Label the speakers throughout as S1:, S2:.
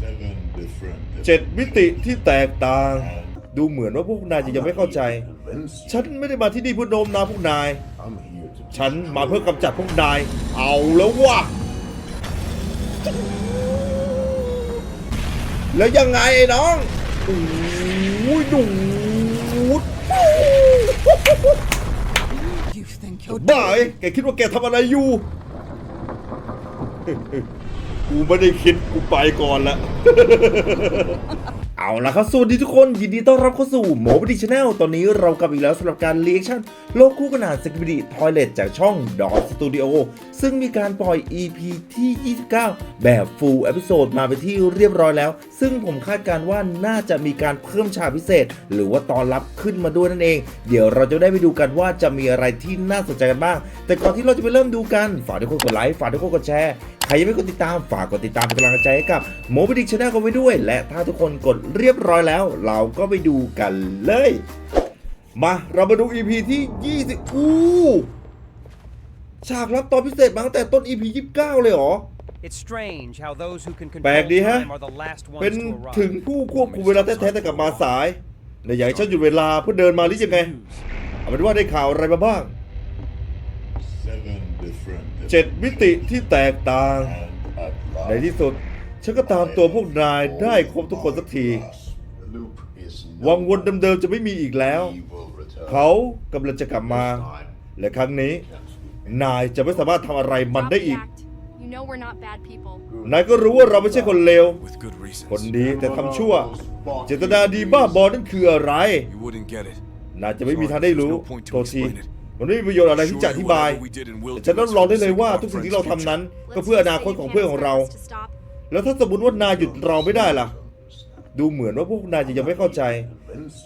S1: seven different
S2: เจ็ดมิติที่แตกต่าง ดูเหมือนว่าพวกนายจะยังไม่เข้าใจ
S1: convince
S2: ฉันไม่ได้มาที่นี่เพื่อโน้มน้าวพวกนาย
S1: I'm here to
S2: ฉันมาเพื่อกำจัดพวกนาย เอาแล้ววะแล้วยังไงไอ้น้องโอ้ยดูด
S3: You think you're
S2: บ้าไอ้แกคิดว่าแกทำอะไรอยู่ กูไม่ได้คิดกูไปก่อนละ เอาละครับสวัสดีทุกคนยินดีต้อนรับเข้าสู่โมบิดิชแนลตอนนี้เรากลับอีกแล้วสำหรับการเรียกชั่นโลกคู่ขนานสกิบิดิทอยเลตจากช่องดอสตูดิโอซึ่งมีการปล่อย EP ที่ 29 แบบฟูลเอพิโซดมาเป็นที่เรียบร้อยแล้ว ซึ่งผมคาดการณ์ว่าน่าจะมีการเพิ่มฉากพิเศษ หรือว่าตอนรับขึ้นมาด้วยนั่นเอง เดี๋ยวเราจะได้ไปดูกันว่าจะมีอะไรที่น่าสนใจกันบ้าง แต่ก่อนที่เราจะไปเริ่มดูกัน ฝากทุกคนกดไลค์ฝากทุกคนกดแชร์ใครยังไม่กดติดตามฝากกดติดตามเป็นกำลังใจให้กับโมบิดิกชาแนลกันไว้ด้วย และถ้าทุกคนกดเรียบร้อยแล้ว เราก็ไปดูกันเลย มาเรามาดู EP ที่ 20 อู้ฉากรับตอนพิเศษมาตั้งแต่ต้น EP 29 เลยเหรอ
S4: It's strange how those who can
S2: แปลก
S4: control
S2: ดีฮะ
S4: time are the last
S2: เป็น
S4: ones to
S2: ถึง
S4: arrive.
S2: ผู้ควบคุมเวลาแท้ๆแต่กลับมาสายในอยากให้ฉันหยุดเวลาเพื่อเดินมาหรือยังไง เอาเป็นว่าได้ข่าวอะไรมาบ้าง
S1: seven different
S2: เจ็ดมิติที่แตกต่าง
S1: and at
S2: ใน
S1: last
S2: ที่สุด ฉันก็ตามตัวพวกนายได้ครบทุกคนสักที
S1: the loop is
S2: วังวนเดิมๆจะไม่มีอีกแล้ว
S1: He will return
S2: เขากำลังจะกลับมา และครั้งนี้ นายจะไม่สามารถทำอะไรมัน
S5: Drop
S2: ได้
S5: the
S2: อีก
S5: act. You know we're not bad people.
S2: นายก็รู้ว่าเราไม่ใช่คนเลว
S6: With good reasons.
S2: คนดีแต่ทำชั่ว เจตนาดีบ้าบอนั่นคืออะไร
S6: You wouldn't get it.
S2: นายจะไม่มีทางได้รู้
S6: There's no point to
S2: โทษที
S6: explain it.
S2: มันไม่มีประโยชน์อะไรที่จะอธิบาย
S6: Surely whatever we did and will
S2: แต่
S6: do
S2: ฉันต้อง
S6: is
S2: ลอง
S6: for
S2: ได้
S6: the
S2: เลย
S6: sake of
S2: ว่า
S6: our
S2: ทุกสิ่ง
S6: friends'
S2: ที่เราทำ
S6: future.
S2: นั้น ก็
S5: Let's
S2: เพื่ออ
S5: just
S2: นา
S5: say
S2: คต
S5: you
S2: ของ
S5: can't
S2: เพื่อนของเรา
S5: expect us to stop.
S2: แล้วถ้าสมมติว่านายหยุดเราไม่ได้ล่ะ ดูเหมือนว่าพวกนายจะยังไม่เข้าใจ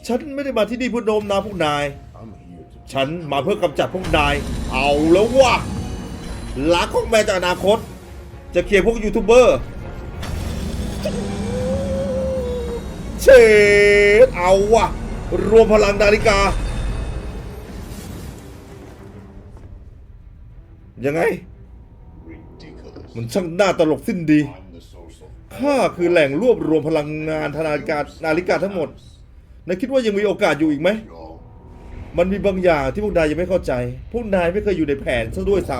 S2: ฉันไม่ได้มาที่นี่เพื่อโน้มน้าวพวกนาย ฉันมาเพื่อกำจัดพวกนาย เอาแล้ววะลักของแม่จากอนาคต จะเคลียร์พวกยูทูบเบอร์ เชดเอาวะรวมพลังนาฬิกา ยังไง มันช่างน่าตลกสิ้นดี ข้าคือแหล่งรวบรวมพลังงานธนาฬิกานาฬิกาทั้งหมดนายคิดว่ายังมีโอกาสอยู่อีกไหม มันมีบางอย่างที่พวกนายยังไม่เข้าใจ พวกนายไม่เคยอยู่ในแผนซะด้วยซ้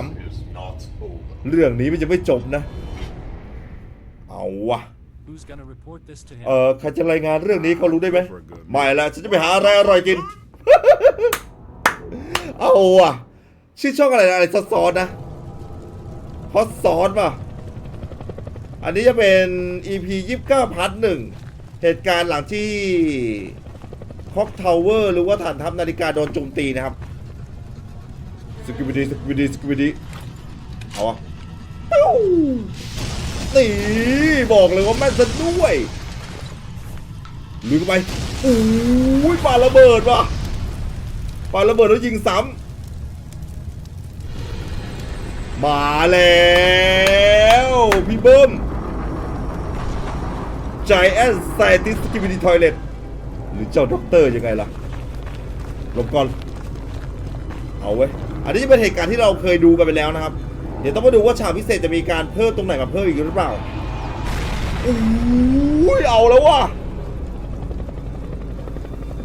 S2: ำเรื่องนี้มันจะไม่จบนะ เอาวะเออใครจะรายงานเรื่องนี้เขารู้ได้ไหมไม่ละฉันจะไปหาอะไรอร่อยกิน เอาวะชื่อช่องอะไรนะอะไรซอสนะฮอตซอสป่ะ อันนี้จะเป็น EP 29พาร์ทหนึ่งเหตุการณ์หลังที่คอกทาวเวอร์หรือว่าฐานทัพนาฬิกาโดนโจมตีนะครับสกิบดีสกิบดีสกิบดีเอาวะปิ้วนี่บอกเลยว่าแม่นซะด้วยลุยเข้าไปอู้ยปาระเบิดว่ะปาระเบิดแล้วยิงซ้ำมาแล้ว พี่เบิ้ม Giant Scientist Skibidi Toilet หรือเจ้าด็อกเตอร์ยังไงล่ะหลบก่อน เอาเว้อันนี้จะเป็นเหตุการณ์ที่เราเคยดูกันไปแล้วนะครับ เดี๋ยวต้องมาดูว่าฉากพิเศษจะมีการเพิ่มตรงไหนมาเพิ่มอีกหรือเปล่าอุ้ยเอาแล้วว่ะ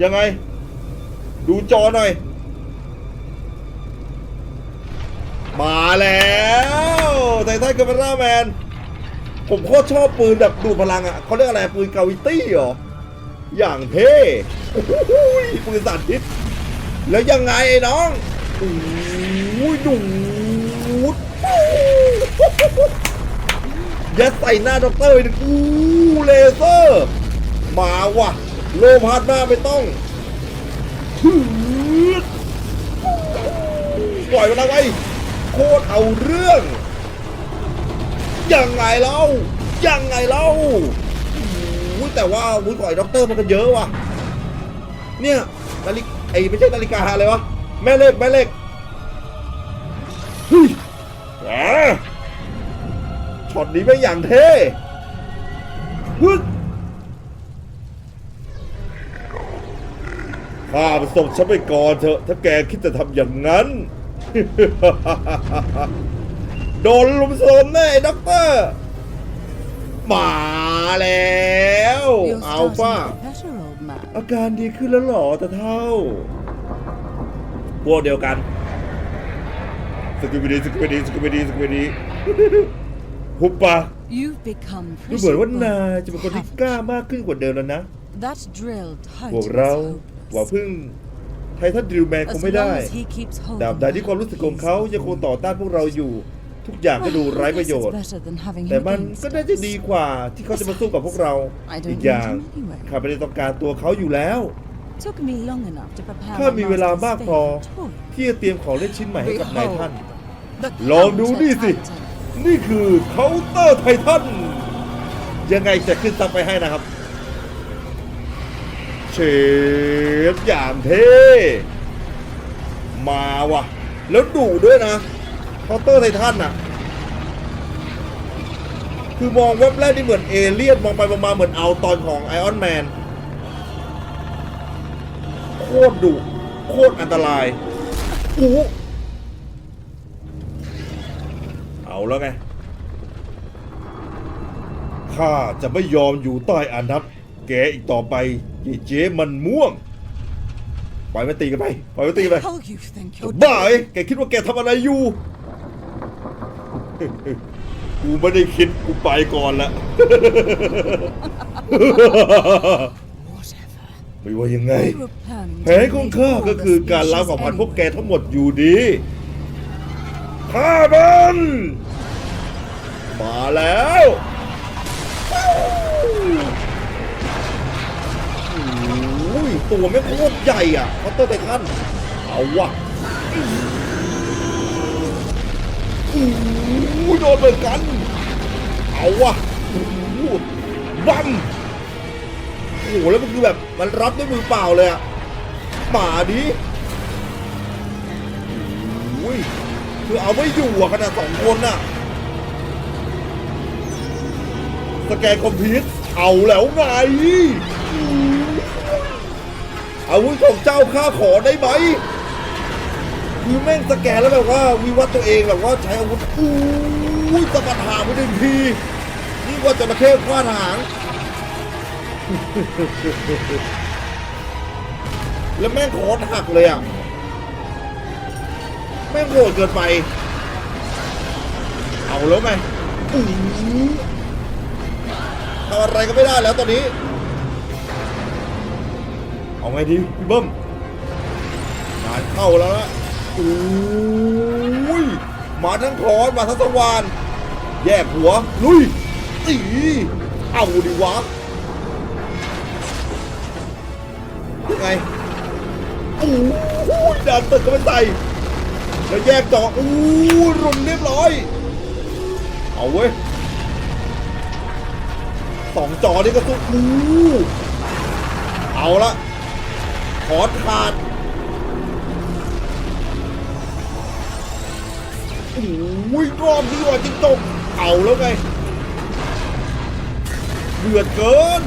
S2: ยังไง ดูจอหน่อย มาแล้วไททันคาเมราแมน ผมโคตรชอบปืนแบบดูดพลังอะเขาเรียกอะไรปืนกาวิตี้เหรอ อย่างเท่ปืนสาธิตแล้วยังไงไอ้น้องโอ้ยดูดยัดใส่หน้าด็อกเตอร์ไปดิอู้เลเซอร์ มาว่ะ โลพาดหน้าไม่ต้องปล่อยมันเอาไว้โคตรเอาเรื่อง ยังไงเล่ายังไงเล่าอู้ยแต่ว่าวุ้ยก่อยด็อกเตอร์มันก็เยอะว่ะ เนี่ยนาฬิกาไอ้ไม่ใช่นาฬิกาอะไรวะแม่เล็กแม่เล็กเฮ้ยแหมช็อตนี้ไม่อย่างเท่ฮึดข้าไปส่งฉันไปก่อนเถอะ ถ้าแกคิดจะทำอย่างนั้น โดนลุมโซมแน่ไอ้ด็อกเตอร์มาแล้ว
S3: You're
S2: อัล
S3: starting
S2: ฟา
S3: to get better, old man.
S2: อาการดีขึ้นแล้วเหรอตาเท่า พวกเดียวกันสกิบดีสกิบดีสกิบดีสกิบดีหุบปาก
S3: You've become
S2: ดูเหมือน
S3: pretty
S2: ว่า
S3: bold,
S2: นายจะเป็นคนที่
S3: haven't
S2: กล้ามากขึ้นกว่าเดิมแล้วนะ
S3: you? That drill
S2: พวก
S3: tight
S2: เรา
S3: was
S2: หวัง
S3: hopeless.
S2: พึ่งไททันดิวแมนคง
S3: As
S2: ไม่ได้
S3: long as he keeps
S2: ดาบ
S3: holding
S2: ใดที่ความรู้สึกของเขา
S3: back,
S2: ยังคงต่อต้านพวกเราอยู่ ทุกอย่างก็ดูไร้ประโยชน์
S3: I guess it's better than having
S2: แต่
S3: him
S2: มัน
S3: against
S2: ก็น่าจะ
S3: us.
S2: ดีกว่าที่เขาจะมาสู้กับพวกเรา
S3: I don't
S2: อีกอย่าง
S3: need him anyway.
S2: ข้าไม่ได้ต้องการตัวเขาอยู่แล้ว
S3: Took me long enough to prepare
S2: ข้า
S3: my
S2: มีเวลา
S3: master's
S2: มากพอ
S3: favorite toy.
S2: ที่จะเตรียมของเล่นชิ้นใหม่ให้กับนายท่าน
S3: The
S2: ลองดูนี่สิ
S3: counter-titan.
S2: นี่คือเคาน์เตอร์ไททันยังไงจะขึ้นซับไปให้นะครับ เชฟอย่างเท่ มาว่ะแล้วดุด้วยนะ เคาน์เตอร์ไททันน่ะคือมองเว็บแรกนี่เหมือนเอเลี่ยนมองไปมองมาเหมือนเอาตอนของไอออนแมนโคตรดุโคตรอันตรายอู้เอาแล้วไงข้าจะไม่ยอมอยู่ใต้อานัตแกอีกต่อไปยายเจ๊มันม่วงปล่อยมันตีกันไปปล่อยมันตีกันไป
S3: Hell you think you're
S2: บ้าเอ้ยแกคิดว่าแกทำอะไรอยู่ กูไม่ได้คิดกูไปก่อนละ
S3: whatever.
S2: ไม่ว่ายังไง
S3: We were planning
S2: แผ
S3: to
S2: นของ
S3: make
S2: ข้า
S3: all
S2: ก็
S3: the
S2: คือการ
S3: species
S2: ล้างเผ่าพันธุ์พวกแก
S3: anyway.
S2: ทั้งหมดอยู่ดีฆ่ามันมาแล้วโอ้ยตัวไม่งโคตรใหญ่อะเคาน์เตอร์ไททันเอาวะ โอ้ยโดนเหมือนกัน เอาวะโอ้โหบัมโอ้โหแล้วมันคือแบบมันรับด้วยมือเปล่าเลยอะหมาดิโอ้ยคือเอาไม่อยู่อะขนาดสองคนอะสแกนคอมพิวต์เอาแล้วไงอาวุธของเจ้าข้าขอได้ไหม คือแม่งสแกนแล้วแบบว่าวิวัฒตัวเองแบบว่าใช้อาวุธอู้ยสะบัดหางไปหนึ่งทีนี่ว่าจระเข้คว้านหาง แล้วแม่งโคตรหักเลยอะ แม่งโหดเกินไป เอาแล้วไหูทำอะไรก็ไม่ได้แล้วตอนนี้ เอาไงดีพี่เบิ้มงานเข้าแล้วนะ อ้ยมาทั้งคอนมาทั้งสวานแยกหัว ลุยอีเอาดิวะยังไงอู้หูดันตึกก็ไม่ใส่แล้วแยกจออู้รุนเรียบร้อย เอาเว้ยสองจอนี่ก็สู้อู้เอาละขอขาด อู้ยรอบนี้ว่าจิงจกเอาแล้วไงเดือดเกิน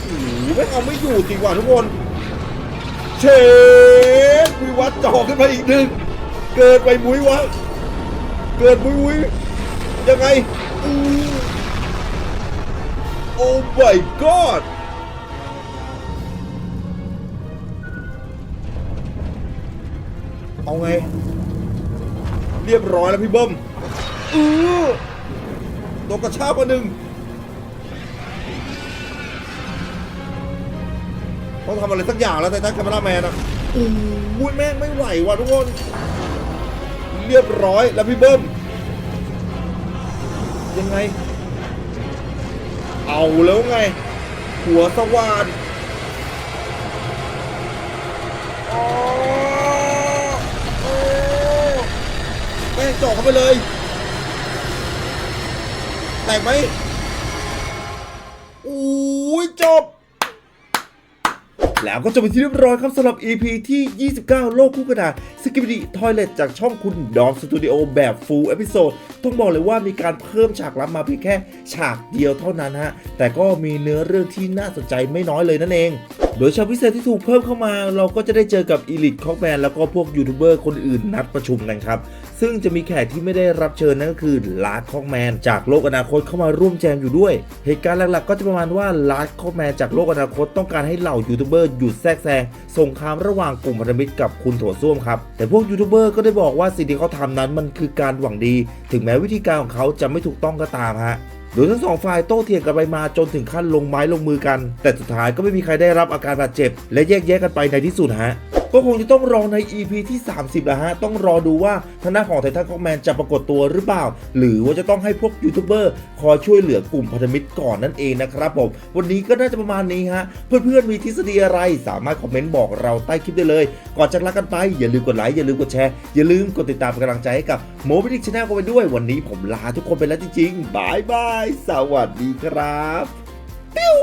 S2: โอ้โหไม่เอาไม่อยู่จริงว่ะทุกคน เชฟวิวัฒน์จ่อขึ้นมาอีกหนึ่งเกิดไปมุ้ยวะ เกิดมุ้ยมุ้ยยังไงอู้โอ้ my god เอาไง เรียบร้อยแล้วพี่เบิ้มอือตัวกระชากมาหนึ่งต้องทำอะไรสักอย่างแล้วไททันคาเมราแมนอะโอ้ยแม่งไม่ไหวว่ะทุกคน เรียบร้อยแล้วพี่เบิ้มยังไง เอาแล้วไง หัวสว่านอ๋อโอ้แม่ง เจาะเข้าไปเลย แตกไหมอู้ยจบ แล้วก็จบไปนที่เรียบร้อยครับสำหรับ EP ที่ 29 โลกคู่กระดาษสกิปดีทอยเลตจากช่องคุณดอมสตูดิโอแบบฟูลเอพิโซดต้องบอกเลยว่ามีการเพิ่มฉากลับมาเพียงแค่ฉากเดียวเท่านั้นฮะ แต่ก็มีเนื้อเรื่องที่น่าสนใจไม่น้อยเลยนั่นเอง โดยฉากพิเศษที่ถูกเพิ่มเข้ามาเราก็จะได้เจอกับอีลิทคอกแมนแล้วก็พวกยูทูบเบอร์คนอื่นนัดประชุมกันครับ ซึ่งจะมีแขกที่ไม่ได้รับเชิญนั่นก็คือลาร์ดคอกแมนจากโลกอนาคตเข้ามาร่วมแจมอยู่ด้วย เหตุการณ์หลักๆ ก็จะประมาณว่าลาร์ดคอกแมนจากโลกอนาคตต้องการให้เหล่ายูทูบเบอร์หยุดแทรกแซงสงครามระหว่างกลุ่มพันธมิตรกับคุณโถส้วมครับแต่พวกยูทูบเบอร์ก็ได้บอกว่าสิ่งที่เขาทำนั้นมันคือการหวังดี ถึงแม้วิธีการของเขาจะไม่ถูกต้องก็ตามฮะ โดยทั้งสองฝ่ายโต้เถียงกันไปมาจนถึงขั้นลงไม้ลงมือกัน แต่สุดท้ายก็ไม่มีใครได้รับอาการบาดเจ็บ และแยกแยกกันไปในที่สุดฮะ ก็คงจะต้องรอใน EP ที่ 30แล้วฮะ ต้องรอดูว่าทางหน้าของไททันคอกแมนจะปรากฏตัวหรือเปล่า หรือว่าจะต้องให้พวกยูทูบเบอร์คอยช่วยเหลือกลุ่มพันธมิตรก่อนนั่นเองนะครับผม วันนี้ก็น่าจะประมาณนี้ฮะ เพื่อนๆมีทฤษฎีอะไรสามารถคอมเมนต์บอกเราใต้คลิปได้เลย ก่อนจากลากันไปอย่าลืมกดไลค์อย่าลืมกดแชร์อย่าลืมกดติดตามเป็นกำลังใจให้กับโมบิลิกชาแนลกันไปด้วย วันนี้ผมลาทุกคนไปแล้วจริงๆบายบายสวัสดีครับปิ้ว